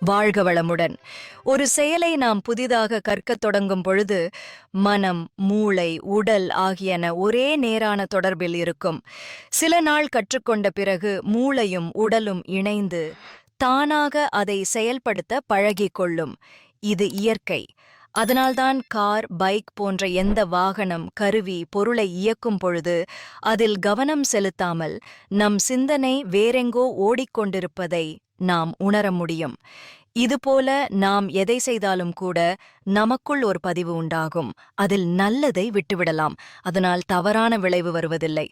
வாழ்க வளமுடன். ஒரு செயலை நாம் புதிதாக கற்கத் தொடங்கும் பொழுது மனம் மூளை உடல் ஆகியன ஒரே நேரான தொடர்பில் இருக்கும். சில நாள் கற்றுக்கொண்ட பிறகு மூளையும் உடலும் இணைந்து தானாக அதை செயல்படுத்த பழகிக் கொள்ளும். இது இயற்கை. அதனால்தான் கார் பைக் போன்ற எந்த வாகனம் கருவி பொருளை இயக்கும் பொழுது அதில் கவனம் செலுத்தாமல் நம் சிந்தனை வேறெங்கோ ஓடிக்கொண்டிருப்பதை நாம் உணர முடியும். இதுபோல நாம் எதை செய்தாலும் கூட நமக்குள் ஒரு பதிவு உண்டாகும். அதில் நல்லதை விட்டுவிடலாம். அதனால் தவறான விளைவு வருவதில்லை.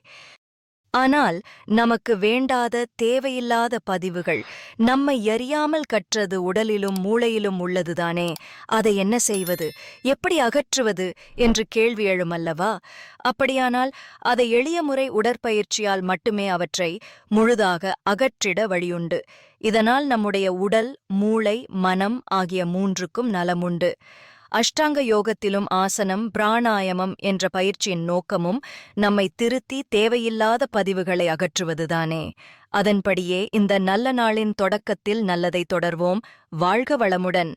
ஆனால் நமக்கு வேண்டாத தேவையில்லாத பதிவுகள் நம்மை எறியாமல் கற்றது உடலிலும் மூளையிலும் உள்ளதுதானே? அதை என்ன செய்வது? எப்படி அகற்றுவது? என்று கேள்வி எழுமல்லவா அப்படியானால் அதை எளிய முறை உடற்பயிற்சியால் மட்டுமே அவற்றை முழுதாக அகற்றிட வழியுண்டு. இதனால் நம்முடைய உடல் மூளை மனம் ஆகிய மூன்றுக்கும் நலமுண்டு. அஷ்டாங்க யோகத்திலும் ஆசனம் பிராணாயாமம் என்ற பயிற்சியின் நோக்கமும் நம்மை திருத்தி தேவையில்லாத பதிவுகளை அகற்றுவதுதானே. அதன்படியே இந்த நல்ல நாளின் தொடக்கத்தில் நல்லதை தொடர்வோம். வாழ்க வளமுடன்.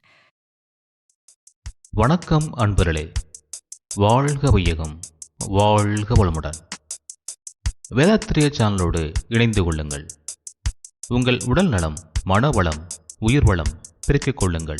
வணக்கம் அன்பர்களே. வாழ்க வையகம். வாழ்க வளமுடன். வேதாத்திரிய சேனலோடு இணைந்து கொள்ளுங்கள். உங்கள் உடல் நலம் மனவளம் உயிர் வளம் பெருக்கிக் கொள்ளுங்கள்.